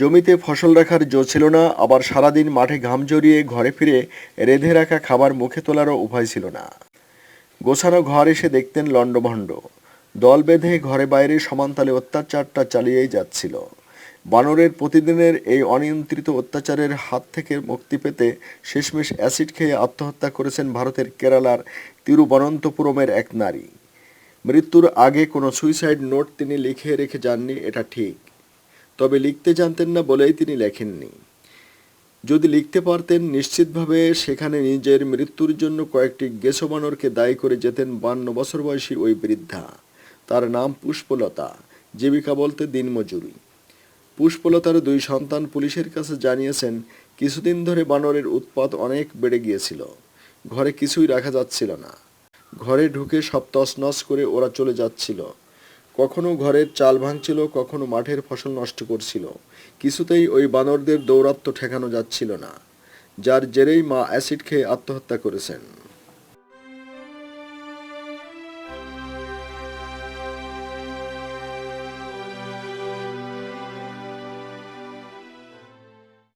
জমিতে ফসল রাখার জো ছিল না, আবার সারাদিন মাঠে ঘাম জড়িয়ে ঘরে ফিরে রেঁধে রাখা খাবার মুখে তোলারও উপায় ছিল না। গোছানো ঘর এসে দেখতেন লণ্ডভণ্ড। দল বেঁধে ঘরে বাইরে সমানতালে অত্যাচারটা চালিয়েই যাচ্ছিল। বানরের প্রতিদিনের এই অনিয়ন্ত্রিত অত্যাচারের হাত থেকে মুক্তি পেতে শেষমেশ অ্যাসিড খেয়ে আত্মহত্যা করেছেন ভারতের কেরালার তিরুবনন্তপুরমের এক নারী। মৃত্যুর আগে কোনো সুইসাইড নোট তিনি লিখে রেখে যাননি, এটা ঠিক। তবে লিখতে জানতেন না বলেই তিনি লেখেননি। যদি লিখতে পারতেন, নিশ্চিতভাবে সেখানে নিজের মৃত্যুর জন্য কয়েকটি গেছো বানরকে দায়ী করে যেতেন বান্ন বছর বয়সী ওই বৃদ্ধা। তার নাম পুষ্পলতা, জীবিকা বলতে দিনমজুরি। পুষ্পলতার দুই সন্তান পুলিশের কাছে জানিয়েছেন, কিছুদিন ধরে বানরের উৎপাত অনেক বেড়ে গিয়েছিল। ঘরে কিছুই রাখা যাচ্ছিল না। ঘরে ঢুকে সব তছনছ করে ওরা চলে যাচ্ছিল। কখনো ঘরের চাল ভাঙছিল, কখনো মাঠের ফসল নষ্ট করছিল। কিছুতেই ওই বানরদের দৌরাত্ম ঠেকানো যাচ্ছিল না। যার জেরেই মা অ্যাসিড খেয়ে আত্মহত্যা করেছেন।